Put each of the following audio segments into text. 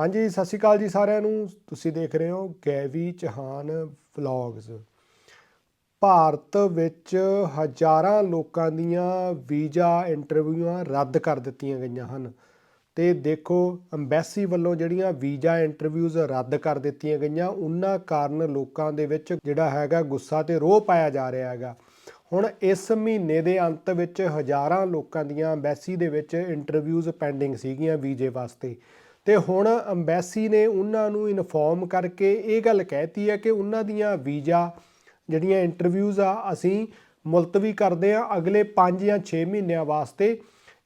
ਹਾਂਜੀ, ਸਤਿ ਸ਼੍ਰੀ ਅਕਾਲ ਜੀ ਸਾਰਿਆਂ ਨੂੰ। ਤੁਸੀਂ ਦੇਖ ਰਹੇ ਹੋ ਗੈਵੀ ਚਹਾਨ ਵਲੌਗਸ ਭਾਰਤ ਵਿੱਚ ਹਜ਼ਾਰਾਂ ਲੋਕਾਂ ਦੀਆਂ ਵੀਜ਼ਾ ਇੰਟਰਵਿਊਆਂ ਰੱਦ ਕਰ ਦਿੱਤੀਆਂ ਗਈਆਂ ਹਨ। ਤੇ ਦੇਖੋ ਅੰਬੈਸੀ ਵੱਲੋਂ ਜਿਹੜੀਆਂ ਵੀਜ਼ਾ ਇੰਟਰਵਿਊਜ਼ ਰੱਦ ਕਰ ਦਿੱਤੀਆਂ ਗਈਆਂ, ਉਹਨਾਂ ਕਾਰਨ ਲੋਕਾਂ ਦੇ ਵਿੱਚ ਜਿਹੜਾ ਹੈਗਾ ਗੁੱਸਾ ਤੇ ਰੋਹ ਪਾਇਆ ਜਾ ਰਿਹਾ ਹੈਗਾ। ਹੁਣ ਇਸ ਮਹੀਨੇ ਦੇ ਅੰਤ ਵਿੱਚ ਹਜ਼ਾਰਾਂ ਲੋਕਾਂ ਦੀਆਂ ਅੰਬੈਸੀ ਦੇ ਵਿੱਚ ਇੰਟਰਵਿਊਜ਼ ਪੈਂਡਿੰਗ ਸੀਗੀਆਂ ਵੀਜ਼ੇ ਵਾਸਤੇ। ਤੇ ਹੁਣ ਅੰਬੈਸੀ ਨੇ ਉਹਨਾਂ ਨੂੰ ਇਨਫੋਰਮ ਕਰਕੇ ਇਹ ਗੱਲ ਕਹਿਤੀ ਹੈ ਕਿ ਉਹਨਾਂ ਦੀਆਂ ਵੀਜ਼ਾ ਜਿਹੜੀਆਂ ਇੰਟਰਵਿਊਜ਼ ਆ, ਅਸੀਂ ਮੁਲਤਵੀ ਕਰਦੇ ਆ ਅਗਲੇ 5 ਜਾਂ 6 ਮਹੀਨਿਆਂ ਵਾਸਤੇ।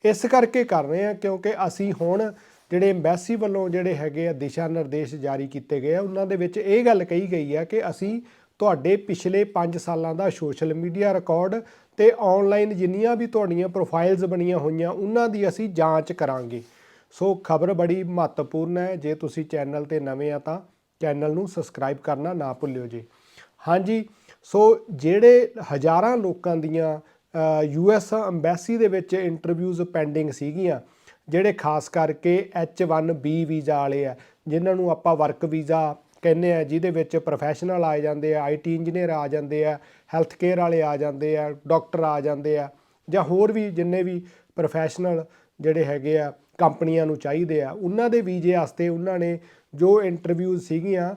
ਇਸ ਕਰਕੇ ਕਰ ਰਹੇ ਆ ਕਿਉਂਕਿ ਅਸੀਂ ਹੁਣ ਜਿਹੜੇ ਐਮਬੈਸੀ ਵੱਲੋਂ ਜਿਹੜੇ ਹੈਗੇ ਆ ਦਿਸ਼ਾ ਨਿਰਦੇਸ਼ ਜਾਰੀ ਕੀਤੇ ਗਏ ਆ, ਉਹਨਾਂ ਦੇ ਵਿੱਚ ਇਹ ਗੱਲ ਕਹੀ ਗਈ ਆ ਕਿ ਅਸੀਂ ਤੁਹਾਡੇ ਪਿਛਲੇ 5 ਸਾਲਾਂ ਦਾ ਸੋਸ਼ਲ ਮੀਡੀਆ ਰਿਕਾਰਡ ਤੇ ਆਨਲਾਈਨ ਜਿੰਨੀਆਂ ਵੀ ਤੁਹਾਡੀਆਂ ਪ੍ਰੋਫਾਈਲਸ ਬਣੀਆਂ ਹੋਈਆਂ, ਉਹਨਾਂ ਦੀ ਅਸੀਂ ਜਾਂਚ ਕਰਾਂਗੇ। ਸੋ ਖਬਰ ਬੜੀ ਮਹੱਤਵਪੂਰਨ ਹੈ। ਜੇ ਤੁਸੀਂ ਚੈਨਲ ਤੇ ਨਵੇਂ ਆ ਤਾਂ ਚੈਨਲ ਨੂੰ ਸਬਸਕ੍ਰਾਈਬ ਕਰਨਾ ਨਾ ਭੁੱਲਿਓ ਜੀ। ਹਾਂਜੀ, ਸੋ ਜਿਹੜੇ ਹਜ਼ਾਰਾਂ ਲੋਕਾਂ ਦੀਆਂ ਯੂ ਐਸ ਅੰਬੈਸੀ ਦੇ ਵਿੱਚ ਇੰਟਰਵਿਊਜ਼ ਪੈਂਡਿੰਗ ਸੀਗੀਆਂ, ਜਿਹੜੇ ਖਾਸ ਕਰਕੇ H1B ਵੀਜ਼ਾ ਵਾਲੇ ਆ, ਜਿਨ੍ਹਾਂ ਨੂੰ ਆਪਾਂ ਵਰਕ ਵੀਜ਼ਾ ਕਹਿੰਦੇ ਆ, ਜਿਹਦੇ ਵਿੱਚ ਪ੍ਰੋਫੈਸ਼ਨਲ ਆ ਜਾਂਦੇ ਆ ਆਈਟੀ ਇੰਜੀਨੀਅਰ ਆ ਜਾਂਦੇ ਆ ਹੈਲਥ ਕੇਅਰ ਵਾਲੇ ਆ ਜਾਂਦੇ ਆ, ਡਾਕਟਰ ਆ ਜਾਂਦੇ ਆ, ਜਾਂ ਹੋਰ ਵੀ ਜਿੰਨੇ ਵੀ ਪ੍ਰੋਫੈਸ਼ਨਲ ਜਿਹੜੇ ਹੈਗੇ ਆ ਕੰਪਨੀਆਂ ਨੂੰ ਚਾਹੀਦੇ ਆ। ਉਹਨਾਂ ਦੇ ਵੀਜ਼ੇ ਵਾਸਤੇ ਉਹਨਾਂ ਨੇ ਜੋ ਇੰਟਰਵਿਊ ਸੀਗੀਆਂ,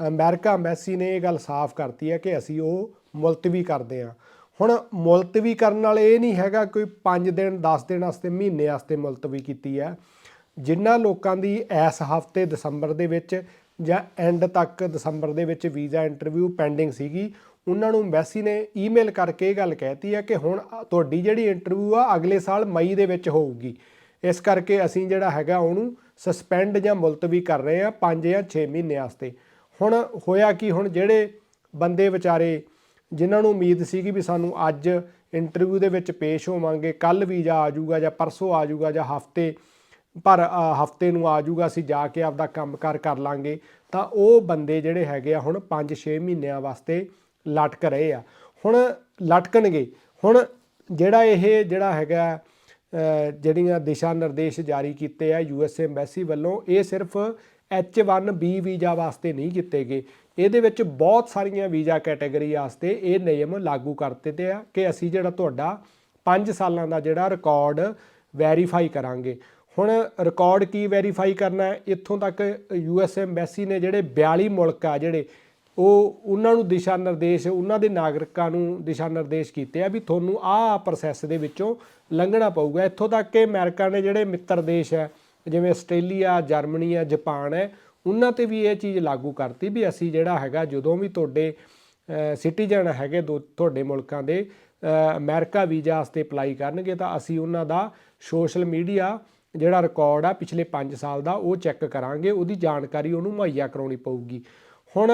ਅਮਰੀਕਾ ਐਮਬੈਸੀ ਨੇ ਇਹ ਗੱਲ ਸਾਫ਼ ਕਰਤੀ ਹੈ ਕਿ ਅਸੀਂ ਉਹ ਮੁਲਤਵੀ ਕਰਦੇ ਆ ਹੁਣ ਮੁਲਤਵੀ ਕਰਨ ਨਾਲ ਇਹ ਨਹੀਂ ਹੈਗਾ ਕੋਈ 5 ਦਿਨ 10 ਦਿਨ ਵਾਸਤੇ, ਮਹੀਨੇ ਵਾਸਤੇ ਮੁਲਤਵੀ ਕੀਤੀ ਹੈ। ਜਿਨ੍ਹਾਂ ਲੋਕਾਂ ਦੀ ਇਸ ਹਫ਼ਤੇ ਦਸੰਬਰ ਦੇ ਵਿੱਚ ਜਾਂ ਐਂਡ ਤੱਕ ਦਸੰਬਰ ਦੇ ਵਿੱਚ ਵੀਜ਼ਾ ਇੰਟਰਵਿਊ ਪੈਂਡਿੰਗ ਸੀਗੀ, ਉਹਨਾਂ ਨੂੰ ਐਮਬੈਸੀ ਨੇ ਈਮੇਲ ਕਰਕੇ ਇਹ ਗੱਲ ਕਹਿਤੀ ਹੈ ਕਿ ਹੁਣ ਤੁਹਾਡੀ ਜਿਹੜੀ ਇੰਟਰਵਿਊ ਆ, ਅਗਲੇ ਸਾਲ ਮਈ ਦੇ ਵਿੱਚ ਹੋਊਗੀ। ਇਸ ਕਰਕੇ ਅਸੀਂ ਜਿਹੜਾ ਹੈਗਾ ਉਹਨੂੰ ਸਸਪੈਂਡ ਜਾਂ ਮੁਲਤਵੀ ਕਰ ਰਹੇ ਆ 5 ਜਾਂ 6 ਮਹੀਨੇ ਵਾਸਤੇ। ਹੁਣ ਹੋਇਆ ਕਿ, ਹੁਣ ਜਿਹੜੇ ਬੰਦੇ ਵਿਚਾਰੇ ਜਿਨ੍ਹਾਂ ਨੂੰ ਉਮੀਦ ਸੀਗੀ ਵੀ ਸਾਨੂੰ ਅੱਜ ਇੰਟਰਵਿਊ ਦੇ ਵਿੱਚ ਪੇਸ਼ ਹੋਵਾਂਗੇ ਕੱਲ ਵੀਜ਼ਾ ਆ ਜਾਊਗਾ ਜਾਂ ਪਰਸੋਂ ਆ ਜਾਊਗਾ ਜਾਂ ਹਫ਼ਤੇ, ਪਰ ਹਫ਼ਤੇ ਨੂੰ ਆ ਜਾਊਗਾ, ਅਸੀਂ ਜਾ ਕੇ ਆਪਦਾ ਕੰਮਕਾਰ ਕਰ ਲਾਂਗੇ, ਤਾਂ ਉਹ ਬੰਦੇ ਜਿਹੜੇ ਹੈਗੇ ਆ ਹੁਣ 5-6 ਮਹੀਨਿਆਂ ਵਾਸਤੇ ਲਟਕ ਰਹੇ ਆ। ਹੁਣ ਲਟਕਣਗੇ। ਹੁਣ ਜਿਹੜਾ ਇਹ ਜਿਹੜਾ ਹੈਗਾ ਜਿਹੜੀਆਂ ਦਿਸ਼ਾ ਨਿਰਦੇਸ਼ ਜਾਰੀ ਕੀਤੇ ਆ ਯੂ ਐਸ ਐਮਬੈਸੀ ਵੱਲੋਂ, ਇਹ ਸਿਰਫ H1B ਵੀਜ਼ਾ ਵਾਸਤੇ ਨਹੀਂ ਕੀਤੇ ਗਏ। ਇਹਦੇ ਵਿੱਚ ਬਹੁਤ ਸਾਰੀਆਂ ਵੀਜ਼ਾ ਕੈਟਾਗਰੀ ਵਾਸਤੇ ਇਹ ਨਿਯਮ ਲਾਗੂ ਕਰ ਦਿੱਤੇ ਆ ਕਿ ਅਸੀਂ ਜਿਹੜਾ ਤੁਹਾਡਾ 5 ਸਾਲਾਂ ਦਾ ਜਿਹੜਾ ਰਿਕਾਰਡ ਵੈਰੀਫਾਈ ਕਰਾਂਗੇ। ਹੁਣ ਰਿਕਾਰਡ ਕੀ ਵੈਰੀਫਾਈ ਕਰਨਾ ਹੈ? ਇੱਥੋਂ ਤੱਕ ਯੂ ਐਸ ਐਮਬੈਸੀ ਨੇ ਜਿਹੜੇ 42 ਮੁਲਕ ਆ ਜਿਹੜੇ ਉਹ ਉਹਨਾਂ ਨੂੰ ਦਿਸ਼ਾ ਨਿਰਦੇਸ਼ ਉਹਨਾਂ ਦੇ ਨਾਗਰਿਕਾਂ ਨੂੰ ਦਿਸ਼ਾ ਨਿਰਦੇਸ਼ ਕੀਤੇ ਆ ਵੀ ਤੁਹਾਨੂੰ ਆਹ ਪ੍ਰੋਸੈਸ ਦੇ ਵਿੱਚੋਂ ਲੰਘਣਾ ਪਊਗਾ। ਇੱਥੋਂ ਤੱਕ ਕਿ ਅਮਰੀਕਾ ਨੇ ਜਿਹੜੇ ਮਿੱਤਰ ਦੇਸ਼ ਹੈ ਜਿਵੇਂ ਆਸਟ੍ਰੇਲੀਆ ਜਰਮਨੀ ਹੈ ਜਾਪਾਨ ਹੈ ਉਹਨਾਂ ਤੇ ਵੀ ਇਹ ਚੀਜ਼ ਲਾਗੂ ਕਰਤੀ ਵੀ ਅਸੀਂ ਜਿਹੜਾ ਹੈਗਾ ਜਦੋਂ ਵੀ ਤੁਹਾਡੇ ਸਿਟੀਜ਼ਨ ਹੈਗੇ ਦੋ ਤੁਹਾਡੇ ਮੁਲਕਾਂ ਦੇ ਅ, ਅਮਰੀਕਾ ਵੀਜ਼ਾ ਵਾਸਤੇ ਅਪਲਾਈ ਕਰਨਗੇ ਤਾਂ ਅਸੀਂ ਉਹਨਾਂ ਦਾ ਸੋਸ਼ਲ ਮੀਡੀਆ ਜਿਹੜਾ ਰਿਕਾਰਡ ਆ ਪਿਛਲੇ 5 ਸਾਲ ਦਾ ਉਹ ਚੈੱਕ ਕਰਾਂਗੇ ਉਹਦੀ ਜਾਣਕਾਰੀ ਉਹਨੂੰ ਮੁਹੱਈਆ ਕਰਾਉਣੀ ਪਊਗੀ। ਹੁਣ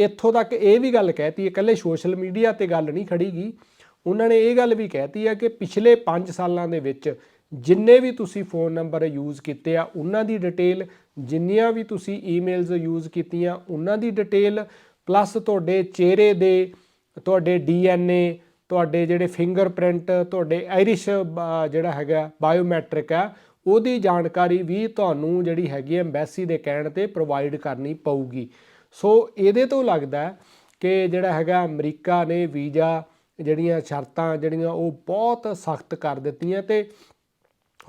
ਇੱਥੋਂ ਤੱਕ ਇਹ ਵੀ ਗੱਲ ਕਹਿਤੀ ਹੈ ਇਕੱਲੇ ਸੋਸ਼ਲ ਮੀਡੀਆ ਤੇ ਗੱਲ ਨਹੀਂ ਖੜੀਗੀ ਉਹਨਾਂ ਨੇ ਇਹ ਗੱਲ ਵੀ ਕਹਿਤੀ ਹੈ ਕਿ ਪਿਛਲੇ 5 ਸਾਲਾਂ ਦੇ ਵਿੱਚ ਜਿੰਨੇ ਵੀ ਤੁਸੀਂ ਫੋਨ ਨੰਬਰ ਯੂਜ਼ ਕੀਤੇ ਆ, ਉਹਨਾਂ ਦੀ ਡਿਟੇਲ ਜਿੰਨੀਆਂ ਵੀ ਤੁਸੀਂ ਈਮੇਲਸ ਯੂਜ਼ ਕੀਤੀਆਂ, ਉਹਨਾਂ ਦੀ ਡਿਟੇਲ ਪਲੱਸ ਤੁਹਾਡੇ ਚਿਹਰੇ ਦੇ, ਤੁਹਾਡੇ ਡੀਐਨਏ ਤੁਹਾਡੇ ਜਿਹੜੇ ਫਿੰਗਰਪ੍ਰਿੰਟ ਤੁਹਾਡੇ ਆਇਰਿਸ਼ ਜਿਹੜਾ ਹੈਗਾ ਬਾਇਓਮੈਟ੍ਰਿਕ ਆ, ਉਹਦੀ ਜਾਣਕਾਰੀ ਵੀ ਤੁਹਾਨੂੰ ਜਿਹੜੀ ਹੈਗੀ ਐਮਬੈਸੀ ਦੇ ਕਹਿਣ ਤੇ ਪ੍ਰੋਵਾਈਡ ਕਰਨੀ ਪਊਗੀ। ਸੋ ਇਹਦੇ ਤੋਂ ਲੱਗਦਾ ਕਿ ਜਿਹੜਾ ਹੈਗਾ ਅਮਰੀਕਾ ਨੇ ਵੀਜ਼ਾ, ਜਿਹੜੀਆਂ ਸ਼ਰਤਾਂ, ਜਿਹੜੀਆਂ ਉਹ ਬਹੁਤ ਸਖਤ ਕਰ ਦਿੱਤੀਆਂ ਤੇ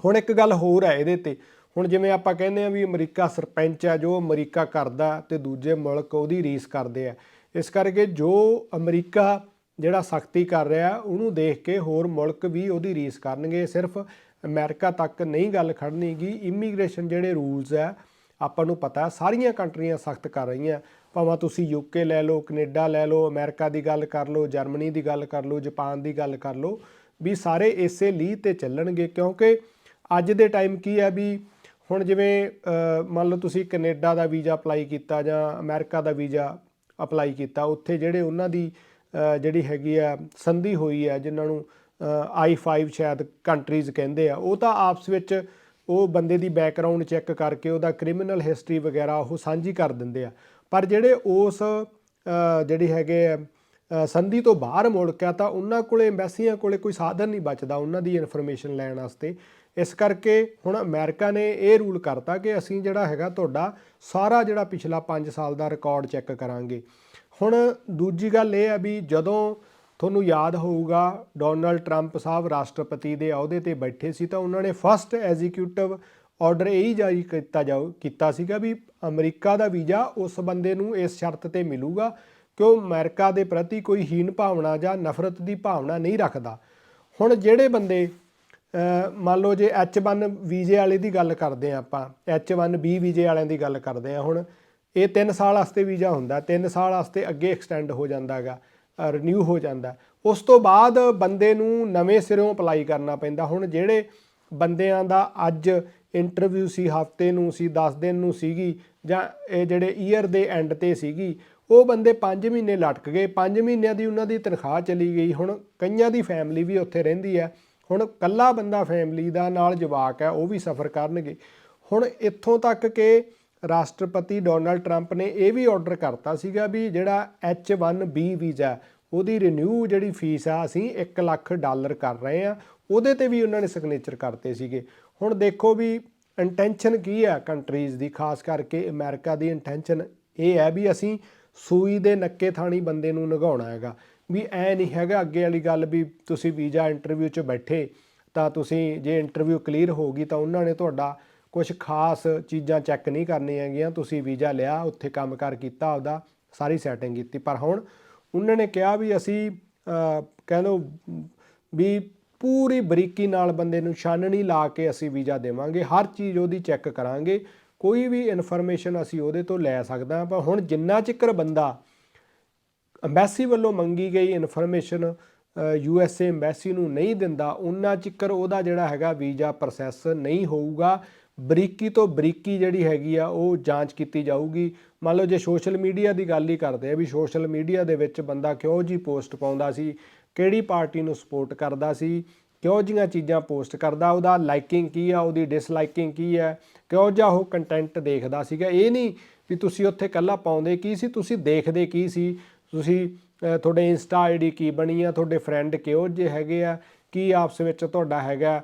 ਹੁਣ ਇੱਕ ਗੱਲ ਹੋਰ ਹੈ ਇਹਦੇ ਤੇ। ਹੁਣ ਜਿਵੇਂ ਆਪਾਂ ਕਹਿੰਦੇ ਆ ਵੀ ਅਮਰੀਕਾ ਸਰਪੰਚ ਆ ਜੋ ਅਮਰੀਕਾ ਕਰਦਾ ਤੇ ਦੂਜੇ ਮੁਲਕ ਉਹਦੀ ਰੀਸ ਕਰਦੇ ਆ। ਇਸ ਕਰਕੇ ਜੋ ਅਮਰੀਕਾ ਜਿਹੜਾ ਸਖਤੀ ਕਰ ਰਿਹਾ, ਉਹਨੂੰ ਦੇਖ ਕੇ ਹੋਰ ਮੁਲਕ ਵੀ ਉਹਦੀ ਰੀਸ ਕਰਨਗੇ। ਸਿਰਫ ਅਮਰੀਕਾ ਤੱਕ ਨਹੀਂ ਗੱਲ ਖੜਨੀਗੀ, ਇਮੀਗ੍ਰੇਸ਼ਨ ਜਿਹੜੇ ਰੂਲਸ ਆ ਆਪਾਂ ਨੂੰ ਪਤਾ, ਸਾਰੀਆਂ ਕੰਟਰੀਆਂ ਸਖਤ ਕਰ ਰਹੀਆਂ। ਭਾਵੇਂ ਤੁਸੀਂ ਯੂਕੇ ਲੈ ਲਓ, ਕੈਨੇਡਾ ਲੈ ਲਓ, ਅਮਰੀਕਾ ਦੀ ਗੱਲ ਕਰ ਲਓ, ਜਰਮਨੀ ਦੀ ਗੱਲ ਕਰ ਲਓ, ਜਾਪਾਨ ਦੀ ਗੱਲ ਕਰ ਲਓ, ਵੀ ਸਾਰੇ ਇਸੇ ਲੀਹ ਤੇ ਚੱਲਣਗੇ। ਕਿਉਂਕਿ ਅੱਜ ਦੇ ਟਾਈਮ ਕੀ ਹੈ ਵੀ ਹੁਣ ਜਿਵੇਂ ਮੰਨ ਲਓ ਤੁਸੀਂ ਕੈਨੇਡਾ ਦਾ ਵੀਜ਼ਾ ਅਪਲਾਈ ਕੀਤਾ ਜਾਂ ਅਮਰੀਕਾ ਦਾ ਵੀਜ਼ਾ ਅਪਲਾਈ ਕੀਤਾ, ਉੱਥੇ ਜਿਹੜੇ ਉਹਨਾਂ ਦੀ ਜਿਹੜੀ ਹੈਗੀ ਆ ਸੰਧੀ ਹੋਈ ਹੈ, ਜਿਨ੍ਹਾਂ ਨੂੰ I5 ਸ਼ਾਇਦ ਕੰਟਰੀਜ਼ ਕਹਿੰਦੇ ਆ, ਉਹ ਤਾਂ ਆਪਸ ਵਿੱਚ ਉਹ ਬੰਦੇ ਦੀ ਬੈਕਗ੍ਰਾਉਂਡ ਚੈੱਕ ਕਰਕੇ ਉਹਦਾ ਕ੍ਰਿਮੀਨਲ ਹਿਸਟਰੀ ਵਗੈਰਾ ਉਹ ਸਾਂਝੀ ਕਰ ਦਿੰਦੇ ਆ। ਪਰ ਜਿਹੜੇ ਉਸ ਜਿਹੜੀ ਹੈਗੇ ਆ ਸੰਧੀ ਤੋਂ ਬਾਹਰ ਮੁਲਕ ਆ ਤਾਂ ਉਹਨਾਂ ਕੋਲੇ, ਐਮਬੈਸੀਆਂ ਕੋਲੇ ਕੋਈ ਸਾਧਨ ਨਹੀਂ ਬਚਦਾ ਉਹਨਾਂ ਦੀ ਇਨਫੋਰਮੇਸ਼ਨ ਲੈਣ ਵਾਸਤੇ। ਇਸ ਕਰਕੇ ਹੁਣ ਅਮਰੀਕਾ ਨੇ ਇਹ ਰੂਲ ਕਰਤਾ ਕਿ ਅਸੀਂ ਜਿਹੜਾ ਹੈਗਾ ਤੁਹਾਡਾ ਸਾਰਾ ਜਿਹੜਾ ਪਿਛਲਾ 5 ਸਾਲ ਦਾ ਰਿਕਾਰਡ ਚੈੱਕ ਕਰਾਂਗੇ। ਹੁਣ ਦੂਜੀ ਗੱਲ ਇਹ ਹੈ ਵੀ ਜਦੋਂ ਤੁਹਾਨੂੰ ਯਾਦ ਹੋਊਗਾ, ਡੋਨਲਡ ਟਰੰਪ ਸਾਹਿਬ ਰਾਸ਼ਟਰਪਤੀ ਦੇ ਅਹੁਦੇ ਤੇ ਬੈਠੇ ਸੀ ਤਾਂ ਉਹਨਾਂ ਨੇ ਫਸਟ ਐਗਜ਼ੀਕਿਊਟਿਵ ਆਰਡਰ ਇਹ ਹੀ ਜਾਰੀ ਕੀਤਾ ਜਾਊ, ਕੀਤਾ ਸੀਗਾ ਵੀ ਅਮਰੀਕਾ ਦਾ ਵੀਜ਼ਾ ਉਸ ਬੰਦੇ ਨੂੰ ਇਸ ਸ਼ਰਤ ਤੇ ਮਿਲੂਗਾ ਕਿ ਉਹ ਅਮਰੀਕਾ ਦੇ ਪ੍ਰਤੀ ਕੋਈ ਹੀਨ ਭਾਵਨਾ ਜਾਂ ਨਫ਼ਰਤ ਦੀ ਭਾਵਨਾ ਨਹੀਂ ਰੱਖਦਾ। ਹੁਣ ਜਿਹੜੇ ਬੰਦੇ ਮੰਨ ਲਓ ਜੇ H1 ਵੀਜ਼ੇ ਵਾਲੇ ਦੀ ਗੱਲ ਕਰਦੇ ਆ ਆਪਾਂ H1B ਵੀਜ਼ੇ ਵਾਲਿਆਂ ਦੀ ਗੱਲ ਕਰਦੇ ਆ ਹੁਣ, ਇਹ 3 ਸਾਲ ਵਾਸਤੇ ਵੀਜ਼ਾ ਹੁੰਦਾ 3 ਸਾਲ ਵਾਸਤੇ ਅੱਗੇ ਐਕਸਟੈਂਡ ਹੋ ਜਾਂਦਾ ਹੈਗਾ। ਰੀਨਿਊ ਹੋ ਜਾਂਦਾ ਉਸ ਤੋਂ ਬਾਅਦ ਬੰਦੇ ਨੂੰ ਨਵੇਂ ਸਿਰੋਂ ਅਪਲਾਈ ਕਰਨਾ ਪੈਂਦਾ। ਹੁਣ ਜਿਹੜੇ ਬੰਦਿਆਂ ਦਾ ਅੱਜ ਇੰਟਰਵਿਊ ਸੀ, ਹਫ਼ਤੇ ਨੂੰ ਸੀ 10 ਦਿਨ ਨੂੰ ਸੀਗੀ ਜਾਂ ਇਹ ਜਿਹੜੇ ਈਅਰ ਦੇ ਐਂਡ ਤੇ ਸੀਗੀ, ਉਹ ਬੰਦੇ 5 ਮਹੀਨੇ ਲਟਕ ਗਏ। 5 ਮਹੀਨਿਆਂ ਦੀ ਉਹਨਾਂ ਦੀ ਤਨਖਾਹ ਚਲੀ ਗਈ। ਹੁਣ ਕਈਆਂ ਦੀ ਫੈਮਿਲੀ ਵੀ ਉੱਥੇ ਰਹਿੰਦੀ ਹੈ। ਹੁਣ ਕੱਲਾ ਬੰਦਾ ਫੈਮਿਲੀ ਦਾ ਨਾਲ ਜਵਾਕ ਹੈ, ਉਹ ਵੀ ਸਫਰ ਕਰਨਗੇ। ਹੁਣ ਇੱਥੋਂ ਤੱਕ ਕਿ ਰਾਸ਼ਟਰਪਤੀ ਡੋਨਲਡ ਟਰੰਪ ਨੇ ਇਹ ਵੀ ਆਰਡਰ ਕਰਤਾ ਸੀਗਾ ਵੀ ਜਿਹੜਾ H1B ਵੀਜ਼ਾ ਉਹਦੀ ਰੀਨਿਊ ਜਿਹੜੀ ਫੀਸ ਆ, ਅਸੀਂ 1 ਲੱਖ ਡਾਲਰ ਕਰ ਰਹੇ ਆ ਉਹਦੇ ਤੇ ਵੀ ਉਹਨਾਂ ਨੇ ਸਿਗਨੇਚਰ ਕਰਤੇ ਸੀਗੇ। ਹੁਣ ਦੇਖੋ ਵੀ ਇੰਟੈਂਸ਼ਨ ਕੀ ਆ ਕੰਟਰੀਜ਼ ਦੀ, ਖਾਸ ਕਰਕੇ ਅਮਰੀਕਾ ਦੀ ਇੰਟੈਂਸ਼ਨ ਇਹ ਹੈ ਵੀ ਅਸੀਂ ਸੂਈ ਦੇ ਨੱਕੇ ਥਾਣੀ ਬੰਦੇ ਨੂੰ ਨਗਾਉਣਾ ਹੈਗਾ। ਵੀ ਐ ਨਹੀਂ ਹੈਗਾ ਅੱਗੇ ਵਾਲੀ ਗੱਲ ਵੀ ਤੁਸੀਂ ਵੀਜ਼ਾ ਇੰਟਰਵਿਊ 'ਚ ਬੈਠੇ ਤਾਂ ਤੁਸੀਂ ਜੇ ਇੰਟਰਵਿਊ ਕਲੀਅਰ ਹੋ ਗਈ ਤਾਂ ਉਹਨਾਂ ਨੇ ਤੁਹਾਡਾ ਕੁਝ ਖਾਸ ਚੀਜ਼ਾਂ ਚੈੱਕ ਨਹੀਂ ਕਰਨੀਆਂ ਹੈਗੀਆਂ, ਤੁਸੀਂ ਵੀਜ਼ਾ ਲਿਆ, ਉੱਥੇ ਕੰਮਕਾਰ ਕੀਤਾ ਆਪਦਾ, ਸਾਰੀ ਸੈਟਿੰਗ ਕੀਤੀ। ਪਰ ਹੁਣ ਉਹਨਾਂ ਨੇ ਕਿਹਾ ਵੀ ਅਸੀਂ ਕਹਿ ਲਓ, ਵੀ ਪੂਰੀ ਬਰੀਕੀ ਨਾਲ ਬੰਦੇ ਨੂੰ ਛਾਨਣੀ ਲਾ ਕੇ ਅਸੀਂ ਵੀਜ਼ਾ ਦੇਵਾਂਗੇ, ਹਰ ਚੀਜ਼ ਉਹਦੀ ਚੈੱਕ ਕਰਾਂਗੇ, ਕੋਈ ਵੀ ਇਨਫੋਰਮੇਸ਼ਨ ਅਸੀਂ ਉਹਦੇ ਤੋਂ ਲੈ ਸਕਦਾ ਹਾਂ। ਪਰ ਹੁਣ ਜਿੰਨਾ ਚਿਕਰ ਬੰਦਾ ਅੰਬੈਸੀ ਵੱਲੋਂ ਮੰਗੀ ਗਈ ਇਨਫੋਰਮੇਸ਼ਨ ਯੂ ਐਸ ਏ ਅੰਬੈਸੀ ਨੂੰ ਨਹੀਂ ਦਿੰਦਾ ਉਹਨਾਂ ਚਿਕਰ ਉਹਦਾ ਜਿਹੜਾ ਹੈਗਾ ਵੀਜ਼ਾ ਪ੍ਰੋਸੈਸ ਨਹੀਂ ਹੋਊਗਾ। ਬਰੀਕੀ ਤੋਂ ਬਰੀਕੀ ਜਿਹੜੀ ਹੈਗੀ ਆ, ਉਹ ਜਾਂਚ ਕੀਤੀ ਜਾਊਗੀ। ਮੰਨ ਲਓ ਜੇ ਸੋਸ਼ਲ ਮੀਡੀਆ ਦੀ ਗੱਲ ਹੀ ਕਰਦੇ ਆ ਵੀ ਸੋਸ਼ਲ ਮੀਡੀਆ ਦੇ ਵਿੱਚ ਬੰਦਾ ਕਿਉਂ ਜੀ ਪੋਸਟ ਪਾਉਂਦਾ ਸੀ, ਕਿਹੜੀ ਪਾਰਟੀ ਨੂੰ ਸਪੋਰਟ ਕਰਦਾ ਸੀ, ਕਿਉਂ ਜੀਆਂ ਚੀਜ਼ਾਂ ਪੋਸਟ ਕਰਦਾ, ਉਹਦਾ ਲਾਈਕਿੰਗ ਕੀ ਆ, ਉਹਦੀ ਡਿਸਲਾਈਕਿੰਗ ਕੀ ਹੈ ਕਿਉਂ ਜਿਹਾ ਉਹ ਕੰਟੈਂਟ ਦੇਖਦਾ ਸੀਗਾ। ਇਹ ਨਹੀਂ ਵੀ ਤੁਸੀਂ ਉੱਥੇ ਕੱਲਾ ਪਾਉਂਦੇ ਕੀ ਸੀ, ਤੁਸੀਂ ਦੇਖਦੇ ਕੀ ਸੀ, ਤੁਸੀਂ ਤੁਹਾਡੇ ਇੰਸਟਾ ਆਈਡੀ ਕੀ ਬਣੀ ਆ, ਤੁਹਾਡੇ ਫਰੈਂਡ ਕਿਹੋ ਜਿਹੇ ਹੈਗੇ ਆ, ਕੀ ਆਪਸ ਵਿੱਚ ਤੁਹਾਡਾ ਹੈਗਾ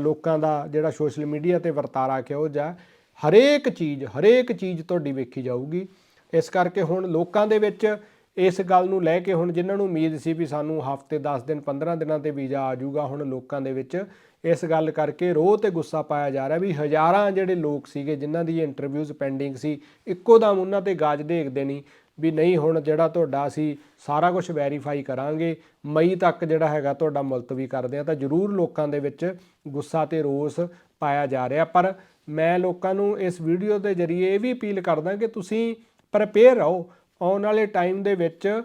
ਲੋਕਾਂ ਦਾ ਜਿਹੜਾ ਸੋਸ਼ਲ ਮੀਡੀਆ ਤੇ ਵਰਤਾਰਾ ਕਿਹੋ ਜਿਹਾ ਹਰੇਕ ਚੀਜ਼ ਹਰੇਕ ਚੀਜ਼ ਤੁਹਾਡੀ ਵੇਖੀ ਜਾਊਗੀ। ਇਸ ਕਰਕੇ ਹੁਣ ਲੋਕਾਂ ਦੇ ਵਿੱਚ ਇਸ ਗੱਲ ਨੂੰ ਲੈ ਕੇ ਹੁਣ ਜਿਨ੍ਹਾਂ ਨੂੰ ਉਮੀਦ ਸੀ ਵੀ ਸਾਨੂੰ ਹਫ਼ਤੇ 10 ਦਿਨ 15 ਦਿਨਾਂ ਤੇ ਵੀਜ਼ਾ ਆ ਜਾਊਗਾ, ਹੁਣ ਲੋਕਾਂ ਦੇ ਵਿੱਚ ਇਸ ਗੱਲ ਕਰਕੇ ਰੋਹ ਤੇ ਗੁੱਸਾ ਪਾਇਆ ਜਾ ਰਿਹਾ ਵੀ ਹਜ਼ਾਰਾਂ ਜਿਹੜੇ ਲੋਕ ਸੀਗੇ ਜਿਨ੍ਹਾਂ ਦੀ ਇੰਟਰਵਿਊਜ਼ ਪੈਂਡਿੰਗ ਸੀ, ਇੱਕੋ ਦਮ ਉਹਨਾਂ ਤੇ ਗਾਜ ਦੇਖਦੇ ਨਹੀਂ। ਵੀ ਨਹੀਂ, ਹੁਣ ਜਿਹੜਾ ਤੁਹਾਡਾ ਅਸੀਂ ਸਾਰਾ ਕੁਝ ਵੈਰੀਫਾਈ ਕਰਾਂਗੇ, ਮਈ ਤੱਕ ਜਿਹੜਾ ਹੈਗਾ ਤੁਹਾਡਾ ਮੁਲਤਵੀ ਕਰਦੇ ਆ ਤਾਂ ਜ਼ਰੂਰ ਲੋਕਾਂ ਦੇ ਵਿੱਚ ਗੁੱਸਾ ਤੇ ਰੋਸ ਪਾਇਆ ਜਾ ਰਿਹਾ। ਪਰ ਮੈਂ ਲੋਕਾਂ ਨੂੰ ਇਸ ਵੀਡੀਓ ਦੇ ਜ਼ਰੀਏ ਇਹ ਵੀ ਅਪੀਲ ਕਰਦਾ ਕਿ ਤੁਸੀਂ ਪ੍ਰਪੇਅਰ ਰਹੋ। ਆਉਣ ਵਾਲੇ ਟਾਈਮ ਦੇ ਵਿੱਚ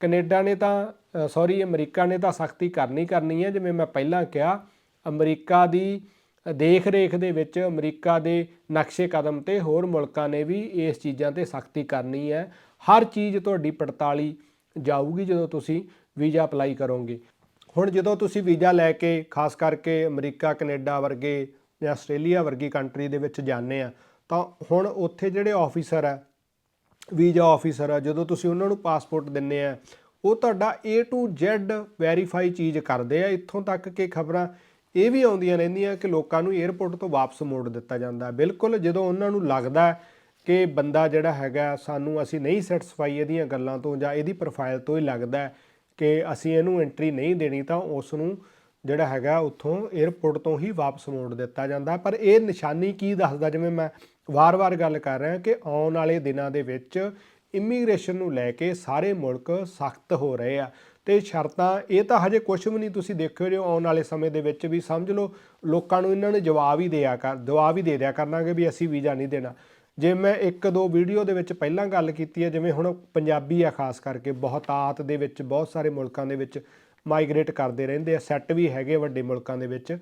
ਕੈਨੇਡਾ ਨੇ ਤਾਂ ਸੌਰੀ ਅਮਰੀਕਾ ਨੇ ਤਾਂ ਸਖਤੀ ਕਰਨੀ ਕਰਨੀ ਹੈ। ਜਿਵੇਂ ਮੈਂ ਪਹਿਲਾਂ ਕਿਹਾ, ਅਮਰੀਕਾ ਦੀ ਦੇਖ ਰੇਖ ਦੇ ਵਿੱਚ ਅਮਰੀਕਾ ਦੇ ਨਕਸ਼ੇ ਕਦਮ ਤੇ ਹੋਰ ਮੁਲਕਾਂ ਨੇ ਵੀ ਇਸ ਚੀਜ਼ਾਂ ਤੇ ਸਖਤੀ ਕਰਨੀ ਹੈ। ਹਰ ਚੀਜ਼ ਤੁਹਾਡੀ ਪੜਤਾਲੀ ਜਾਊਗੀ ਜਦੋਂ ਤੁਸੀਂ ਵੀਜ਼ਾ ਅਪਲਾਈ ਕਰੋਗੇ। ਹੁਣ ਜਦੋਂ ਤੁਸੀਂ ਵੀਜ਼ਾ ਲੈ ਕੇ, ਖਾਸ ਕਰਕੇ ਅਮਰੀਕਾ, ਕੈਨੇਡਾ ਵਰਗੇ ਜਾਂ ਆਸਟ੍ਰੇਲੀਆ ਵਰਗੀ ਕੰਟਰੀ ਦੇ ਵਿੱਚ ਜਾਂਦੇ ਆ, ਤਾਂ ਹੁਣ ਉੱਥੇ ਜਿਹੜੇ ਆਫੀਸਰ ਆ, ਵੀਜ਼ਾ ਆਫੀਸਰ ਆ, ਜਦੋਂ ਤੁਸੀਂ ਉਹਨਾਂ ਨੂੰ ਪਾਸਪੋਰਟ ਦਿੰਨੇ ਆ, ਉਹ ਤੁਹਾਡਾ A to Z ਵੈਰੀਫਾਈ ਚੀਜ਼ ਕਰਦੇ ਆ। ਇੱਥੋਂ ਤੱਕ ਕਿ ਖਬਰਾਂ ਇਹ ਵੀ ਆਉਂਦੀਆਂ ਰਹਿੰਦੀਆਂ ਕਿ ਲੋਕਾਂ ਨੂੰ 에ਅਰਪੋਰਟ ਤੋਂ ਵਾਪਸ ਮੋੜ ਦਿੱਤਾ ਜਾਂਦਾ। ਬਿਲਕੁਲ ਜਦੋਂ ਉਹਨਾਂ ਨੂੰ ਲੱਗਦਾ ਕਿ ਬੰਦਾ ਜਿਹੜਾ ਹੈਗਾ, ਸਾਨੂੰ ਅਸੀਂ ਨਹੀਂ ਸੈਟੀਸਫਾਈ ਇਹਦੀਆਂ ਗੱਲਾਂ ਤੋਂ ਜਾਂ ਇਹਦੀ ਪ੍ਰੋਫਾਈਲ ਤੋਂ ਹੀ ਲੱਗਦਾ ਕਿ ਅਸੀਂ ਇਹਨੂੰ ਐਂਟਰੀ ਨਹੀਂ ਦੇਣੀ, ਤਾਂ ਉਸ ਨੂੰ ਜਿਹੜਾ ਹੈਗਾ ਉੱਥੋਂ 에ਅਰਪੋਰਟ ਤੋਂ ਹੀ ਵਾਪਸ ਮੋੜ ਦਿੱਤਾ ਜਾਂਦਾ। ਪਰ ਇਹ ਨਿਸ਼ਾਨੀ ਕੀ ਦੱਸਦਾ? ਜਿਵੇਂ ਮੈਂ ਵਾਰ-ਵਾਰ ਗੱਲ ਕਰ ਰਿਹਾ ਕਿ ਆਉਣ ਵਾਲੇ ਦਿਨਾਂ ਦੇ ਵਿੱਚ ਇਮੀਗ੍ਰੇਸ਼ਨ ਨੂੰ ਲੈ ਕੇ ਸਾਰੇ ਮੁਲਕ ਸਖਤ ਹੋ ਰਹੇ ਆ। ਤੇ ਸ਼ਰਤਾਂ, ਇਹ ਤਾਂ ਹਜੇ ਕੁਝ ਵੀ ਨਹੀਂ ਤੁਸੀਂ ਦੇਖਿਓ ਜੋ ਆਉਣ ਵਾਲੇ ਸਮੇਂ ਦੇ ਵਿੱਚ ਵੀ ਸਮਝ ਲਓ, ਲੋਕਾਂ ਨੂੰ ਇਹਨਾਂ ਨੇ ਜਵਾਬ ਹੀ ਦਿਆ ਕਰ, ਜਵਾਬ ਹੀ ਦੇ ਦਿਆ ਕਰਨਾਗੇ ਵੀ ਅਸੀਂ ਵੀਜ਼ਾ ਨਹੀਂ ਦੇਣਾ। ਜੇ ਮੈਂ ਇੱਕ ਦੋ ਵੀਡੀਓ ਦੇ ਵਿੱਚ ਪਹਿਲਾਂ ਗੱਲ ਕੀਤੀ ਹੈ, ਜਿਵੇਂ ਹੁਣ ਪੰਜਾਬੀ ਆ, ਖਾਸ ਕਰਕੇ ਬਹੁਤਾਤ ਦੇ ਵਿੱਚ, ਬਹੁਤ ਸਾਰੇ ਮੁਲਕਾਂ ਦੇ ਵਿੱਚ ਮਾਈਗ੍ਰੇਟ ਕਰਦੇ ਰਹਿੰਦੇ ਆ ਸੈੱਟ ਵੀ ਹੈਗੇ ਵੱਡੇ ਮੁਲਕਾਂ ਦੇ ਵਿੱਚ।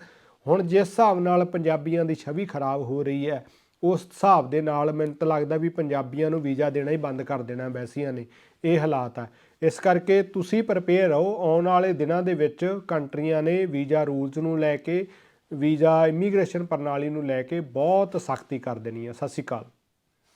ਹੁਣ ਜਿਸ ਹਿਸਾਬ ਨਾਲ ਪੰਜਾਬੀਆਂ ਦੀ ਛਵੀ ਖਰਾਬ ਹੋ ਰਹੀ ਹੈ, ਉਸ ਹਿਸਾਬ ਦੇ ਨਾਲ ਮੈਨੂੰ ਤਾਂ ਲੱਗਦਾ ਵੀ ਪੰਜਾਬੀਆਂ ਨੂੰ ਵੀਜ਼ਾ ਦੇਣਾ ਹੀ ਬੰਦ ਕਰ ਦੇਣਾ ਵੈਸੀਆਂ ਨੇ, ਇਹ ਹਾਲਾਤ ਆ। ਇਸ ਕਰਕੇ ਤੁਸੀਂ ਪ੍ਰਪੇਅਰ ਰਹੋ, ਆਉਣ ਵਾਲੇ ਦਿਨਾਂ ਦੇ ਵਿੱਚ ਕੰਟਰੀਆਂ ਨੇ ਵੀਜ਼ਾ ਰੂਲਸ ਨੂੰ ਲੈ ਕੇ, ਵੀਜ਼ਾ ਇਮੀਗ੍ਰੇਸ਼ਨ ਪ੍ਰਣਾਲੀ ਨੂੰ ਲੈ ਕੇ ਬਹੁਤ ਸਖਤੀ ਕਰ ਦੇਣੀ ਹੈ ਸਤਿ ਸ਼੍ਰੀ ਅਕਾਲ।